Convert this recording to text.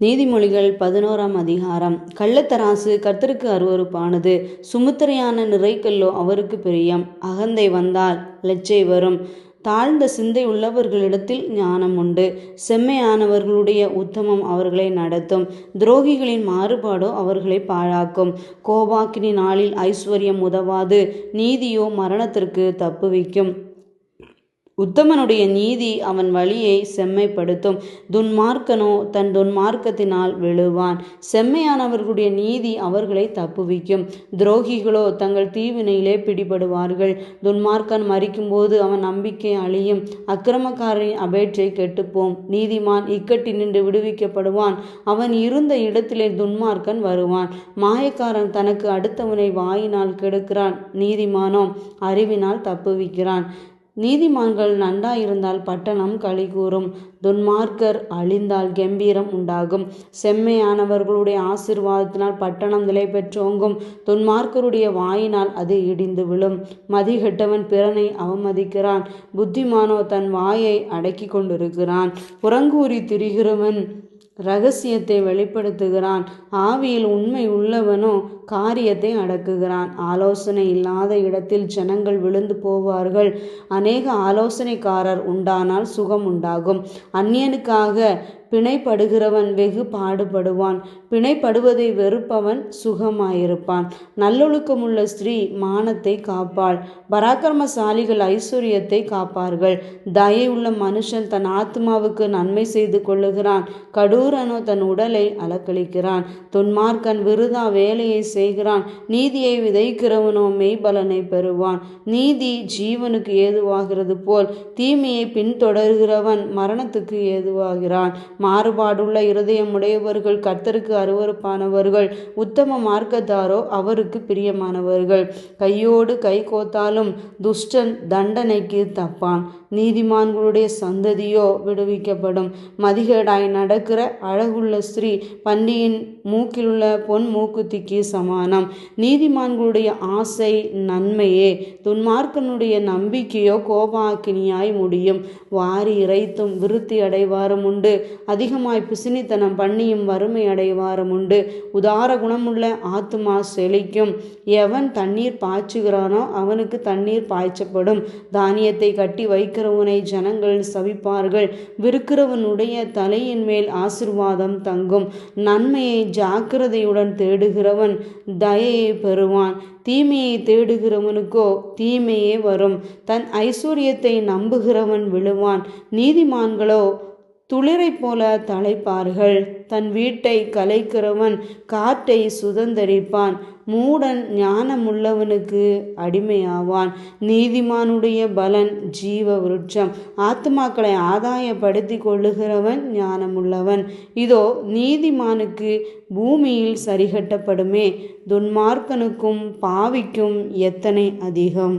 நீதிமொழிகள் பதினோராம் அதிகாரம். கள்ளத்தராசு கர்த்தருக்கு அருவருப்பானது. சுமுத்திரையான நிறைக்கல்லோ அவருக்கு பிரியம். அகந்தை வந்தால் லச்சை வரும். தாழ்ந்த சிந்தை உள்ளவர்களிடத்தில் ஞானம் உண்டு. செம்மையானவர்களுடைய உத்தமம் அவர்களை நடத்தும். துரோகிகளின் மாறுபாடோ அவர்களை பாழாக்கும். கோபாக்கினி நாளில் ஐஸ்வர்யம் உதவாது. நீதியோ மரணத்திற்கு தப்புவிக்கும். உத்தமனுடைய நீதி அவன் வழியை செம்மைப்படுத்தும். துன்மார்க்கனோ தன் துன்மார்க்கத்தினால் விழுவான். செம்மையானவர்களுடைய நீதி அவர்களை தப்புவிக்கும். துரோகிகளோ தங்கள் தீவினையிலே பிடிபடுவார்கள். துன்மார்க்கன் மறிக்கும்போது அவன் நம்பிக்கை அழியும். அக்கிரமக்காரரின் அபேட்சை கெட்டுப்போம். நீதிமான் இக்கட்டி நின்று விடுவிக்கப்படுவான். அவன் இருந்த இடத்திலே துன்மார்க்கன் வருவான். மாயக்காரன் தனக்கு அடுத்தவனை வாயினால் கெடுக்கிறான். நீதிமானோ அறிவினால் தப்புவிக்கிறான். நீதிமான்கள் நன்றாயிருந்தால் பட்டணம் களி கூறும். துன்மார்க்கர் அழிந்தால் கம்பீரம் உண்டாகும். செம்மையானவர்களுடைய ஆசிர்வாதத்தினால் பட்டணம் நிலை பெற்றோங்கும். துன்மார்க்கருடைய வாயினால் அது இடிந்து விழும். மதிகெட்டவன் பிறனை அவமதிக்கிறான். புத்திமானோ தன் வாயை அடக்கி கொண்டிருக்கிறான். புறங்கூறி திரிகிறவன் ரகசியத்தை வெளிப்படுத்துகிறான். ஆவியில் உண்மை உள்ளவனோ காரியத்தை அடக்குகிறான். ஆலோசனை இல்லாத இடத்தில் ஜனங்கள் விழுந்து போவார்கள். அநேக ஆலோசனைக்காரர் உண்டானால் சுகம் உண்டாகும். அந்நியனுக்காக பிணைப்படுகிறவன் வெகு பாடுபடுவான். பிணைப்படுவதை வெறுப்பவன் சுகமாயிருப்பான். நல்லொழுக்கமுள்ள ஸ்திரீ மானத்தை காப்பாள். பராக்கிரமசாலிகள் ஐஸ்வர்யத்தை காப்பார்கள். தயவுள்ள மனுஷன் தன் ஆத்மாவுக்கு நன்மை செய்து கொள்ளுகிறான். கடூரனோ தன் உடலை அலக்களிக்கிறான் துன்மார்க்கன் விருதா வேலையை செய்கிறான். நீதியை விதைக்கிறவனோ மெய்பலனை பெறுவான். நீதி ஜீவனுக்கு ஏதுவாகிறது போல் தீமையை பின்தொடர்கிறவன் மரணத்துக்கு ஏதுவாகிறான். மாறுபாடுள்ள இருதயம் உடையவர்கள் கர்த்தருக்கு அருவறுப்பானவர்கள் உத்தம மார்க்கத்தாரோ அவருக்கு பிரியமானவர்கள். கையோடு கை கோத்தாலும் துஷ்டன் தண்டனைக்கு தப்பான். நீதிமான்களுடைய சந்ததியோ விடுவிக்கப்படும். மதிகேடாய் நடக்கிற அழகுள்ள ஸ்திரீ பண்டியின் மூக்கிலுள்ள பொன் மூக்குத்திக்கு சமானம். நீதிமான்களுடைய ஆசை நன்மையே. துன்மார்க்கனுடைய நம்பிக்கையோ கோபாக்கினியாய் முடியும். வாரி இறைத்தும் விருத்தி அடைவாரும் உண்டு. அதிகமாய் பிசினித்தனம் பண்ணியும் வறுமை அடைவாரும் உண்டு. உதார குணமுள்ள ஆத்துமா செழிக்கும். எவன் தண்ணீர் பாய்ச்சுகிறானோ அவனுக்கு தண்ணீர் பாய்ச்சப்படும். தானியத்தை கட்டி வைக்கிறவனை ஜனங்கள் சவிப்பார்கள் விற்கிறவனுடைய தலையின் மேல் ஆசிர்வாதம் தங்கும். நன்மையை ஜாக்கிரதையுடன் தேடுகிறவன் தயையை பெறுவான். தீமையை தேடுகிறவனுக்கோ தீமையே வரும். தன் ஐஸ்வர்யத்தை நம்புகிறவன் விழுவான். நீதிமான்களோ துளிரை போல தலைப்பார்கள். தன் வீட்டை கலைக்கிறவன் காற்றை சுதந்தரிப்பான். மூடன் ஞானமுள்ளவனுக்கு அடிமையாவான். நீதிமானுடைய பலன் ஜீவ விருட்சம் ஆத்மாக்களை ஆதாயப்படுத்தி கொள்ளுகிறவன் ஞானமுள்ளவன். இதோ நீதிமானுக்கு பூமியில் சரிகட்டப்படுமே. துன்மார்க்கனுக்கும் பாவிக்கும் எத்தனை அதிகம்?